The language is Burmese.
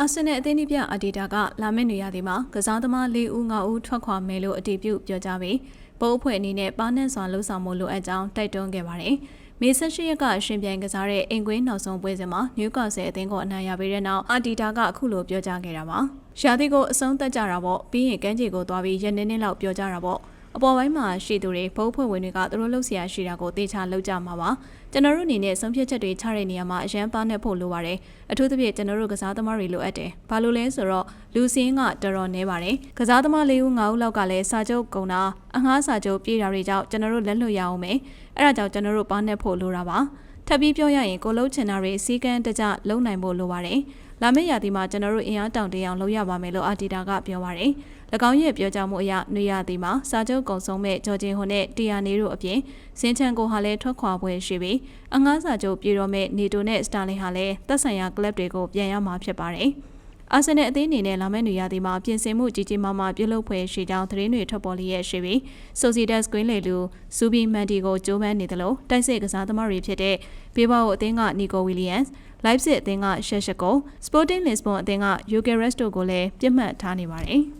အာဆင်နယ်အသင်းပြအာဒီတာကလာမယ့်နေရာဒီမှာကစားသမား၄ဦး၅ဦးထွက်ခွာမယ်လို့အတည်ပြုပြောကြားပြီးပုံအဖွဲ့အနေနဲ့ပါနက်စွာလှုပ်ဆောင်မှုလိုအပ်ကြောင်းတိုက်တွန်းခဲ့ပါတယ်။မေဆက်ရှိရက်ကရှင်ပြိုင်ကစားတဲ့အင်ကွင်းနောက်ဆုံးပွဲစဉ်မှာနျူကာဆယ်အသင်းကိုအနိုင်ရပြီးတဲ့နောက်အာဒီတာကအခုလိုပြောကြားခဲ့တာပါ။ရှာသီကိုအဆုံးသက်ကြတာပေါ့ပြီးရင်ကမ်းခြေကိုသွားပြီးရနေနေလောက်ပြောကြတာပေါ့ အပေါ်ပိုင်းမှာရှိသူတွေဘုတ်ဖွဲ့ဝင်တွေကသူတို့လှုပ်ရှားရှိတာကိုတေချာလှုပ်ကြမှာပါကျွန်တော်တို့အနေနဲ့ဆုံးဖြတ်ချက်တွေချတဲ့နေရာမှာအရန်ပါနဲ့ဖို့လိုပါတယ်အထူးသဖြင့်ကျွန်တော်တို့ကစားသမားတွေလိုအပ်တယ်ဘာလို့လဲဆိုတော့လူစင်းကတော်တော်နေပါတယ်ကစားသမား၄ဦး၅ဦးလောက်ကလည်းစာချုပ်ကုန်တာအငှားစာချုပ်ပြေးတာတွေကြောင့်ကျွန်တော်တို့လက်လွတ်ရအောင်မယ်အဲ့ဒါကြောင့်ကျွန်တော်တို့ပါနဲ့ဖို့လိုတာပါထပ်ပြီးပြောရရင်ကိုလုံးချင်တာတွေစီကန်းတကြလုံနိုင်ဖို့လိုပါတယ် လာမယ့်ရာသီမှာကျွန်တော်တို့အင်အားတောင်တအောင်လုပ်ရပါမယ်လို့အာတီတာကပြောပါတယ်။၎င်းရဲ့ပြောကြားမှုအရနေရာသီမှာစာချုပ်ကုံဆုံးမဲ့ဂျော်ဂျင်ဟွန်နဲ့တီယာနေတို့အပြင်စင်ချန်ကိုဟာလည်းထွက်ခွာပွဲရှိပြီးအငှားစာချုပ်ပြေတော့မဲ့နေတိုနဲ့စတာလင်ဟာလည်းသက်ဆိုင်ရာကလပ်တွေကိုပြန်ရမှာဖြစ်ပါတယ်။ အာဆင်နယ်အသင်းအနေနဲ့လာမယ့်နေရာဒီမှာပြင်ဆင်မှုကြီးကြီးမားမားပြုလုပ်ဖွယ်ရှိကြောင်းသတင်းတွေထွက်ပေါ်လျက်ရှိပြီးဆိုစီဒက်စ်ကွင်းလေလူစူဘီမန်တီကိုကြိုးပမ်းနေတယ်လို့တိုက်စစ်ကစားသမားတွေဖြစ်တဲ့ဘေးဘောအသင်းကနီကိုဝီလီယမ်စ် Leipzig အသင်းကရှက်ရှက်ကို Sporting Lisbon အသင်းက Eucharist တို့ကိုလည်းပြစ်မှတ်ထားနေပါတယ်။